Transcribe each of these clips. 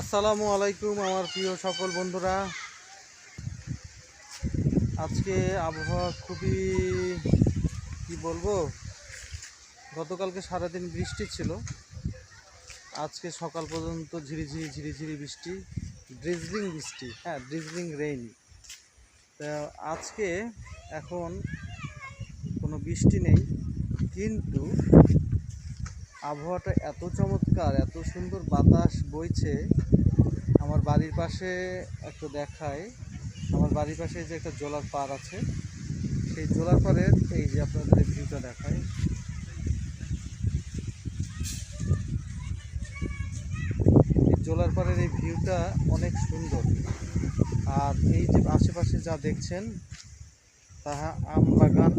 আসসালামু আলাইকুম আমার প্রিয় সকল বন্ধুরা। আজকে আবহাওয়া খুবই, কি বলব, গতকালকে সারাদিন বৃষ্টি ছিল। আজকে সকাল পর্যন্ত ঝিরিঝিরি ঝিরিঝিরি বৃষ্টি ড্রিজলিং বৃষ্টি হ্যাঁ ড্রিজলিং রেইন তা আজকে এখন কোনো বৃষ্টি নেই, কিন্তু আবহাওয়াটা এত চমৎকার, এত সুন্দর বাতাস বইছে। আমার বাড়ির পাশে একটু দেখায়। আমার বাড়ির পাশে যে একটা জোলার পার আছে। সেই জোলার পাড়ের এই যে আপনাদের ভিউটা দেখায়। এই জোলার পাড়ের এই ভিউটা অনেক সুন্দর। আর এই যে আশেপাশে যা দেখছেন, তাহা আম বাগান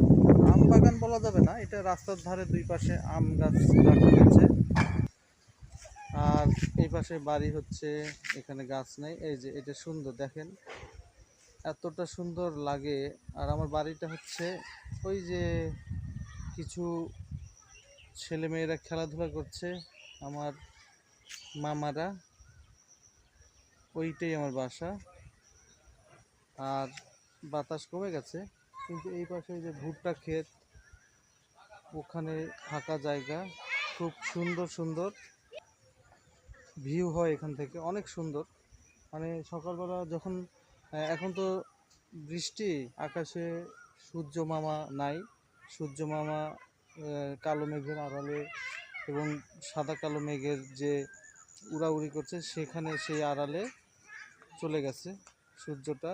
আম বাগান বলা যাবে না, এটা রাস্তার ধারে দুই পাশে আম গাছ রাখা হয়েছে। আর এই পাশে বাড়ি হচ্ছে, এখানে গাছ নেই। এই যে, এটা সুন্দর, দেখেন। এতটা সুন্দর লাগে। আর আমার বাড়িটা হচ্ছে, ওই যে কিছু ছেলেমেয়েরা খেলাধুলা করছে, আমার মামারা। ওইটাই আমার বাসা। আর বাতাস কমে গেছে। কিন্তু এই পাশে যে ভুট্টা ক্ষেত, ওখানে ফাঁকা জায়গা, খুব সুন্দর সুন্দর ভিউ হয় এখান থেকে, অনেক সুন্দর। মানে সকালবেলা যখন এখন তো বৃষ্টি, আকাশে সূর্য মামা নাই। সূর্য মামা কালো মেঘের আড়ালে এবং সাদা কালো মেঘের যে উড়াউড়ি করছে, সেখানে সেই আড়ালে চলে গেছে সূর্যটা।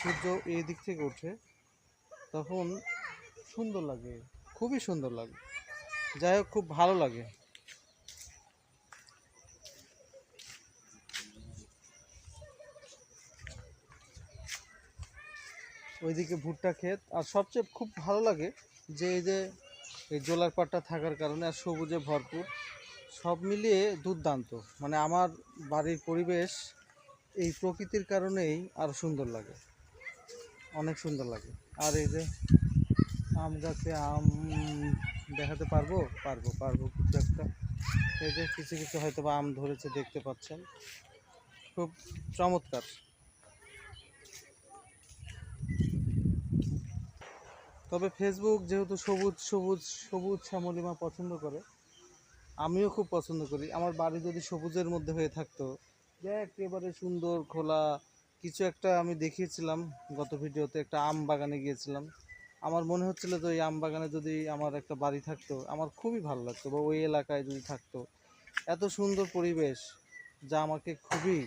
সূর্য এই দিক থেকে ওঠে। তখন সুন্দর লাগে, খুবই সুন্দর লাগে। যাই হোক, খুব ভালো লাগে। ওইদিকে ভুট্টা ক্ষেত, আর সবচেয়ে খুব ভালো লাগে যে এই যে এই জোলার পাটটা থাকার কারণে আর সবুজে ভরপুর, সব মিলিয়ে দুর্দান্ত। মানে আমার বাড়ির পরিবেশ এই প্রকৃতির কারণেই আরও সুন্দর লাগে। অনেক সুন্দর লাগে। আর এই যে আম গাছে আম দেখাতে পারব? পারব পারব কিছু একটা। এই যে কিছু কিছু হয়তো বা আম ধরেছে, দেখতে পাচ্ছেন। খুব চমৎকার। তবে ফেসবুক যেহেতু সবুজ সবুজ সবুজ শ্যামলিমা পছন্দ করে, আমিও খুব পছন্দ করি। আমার বাড়ি যদি সবুজের মধ্যে হয়ে থাকতো যে একেবারে সুন্দর খোলা কিছু একটা আমি দেখিয়েছিলাম গত ভিডিওতে, একটা আম বাগানে গিয়েছিলাম। আমার মনে হচ্ছিল তো এই আম বাগানে যদি আমার একটা বাড়ি থাকতো, আমার খুবই ভালো লাগতো, বা ওই এলাকায় যদি থাকতো। এত সুন্দর পরিবেশ, যা আমাকে খুবই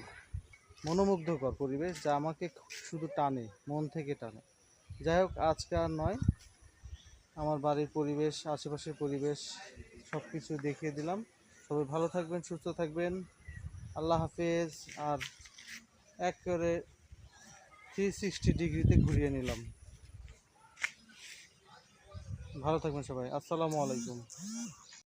মনোমুগ্ধকর পরিবেশ, যা আমাকে শুধু টানে, মন থেকে টানে। যাই হোক, আজকে আর নয়। আমার বাড়ির পরিবেশ, আশেপাশের পরিবেশ সব কিছু দেখিয়ে দিলাম। সবাই ভালো থাকবেন, সুস্থ থাকবেন। আল্লাহ হাফেজ। আর একেবারে থ্রি সিক্সটি ডিগ্রিতে ঘুরিয়ে নিলাম। ভালো থাকবেন সবাই। আসসালামু আলাইকুম।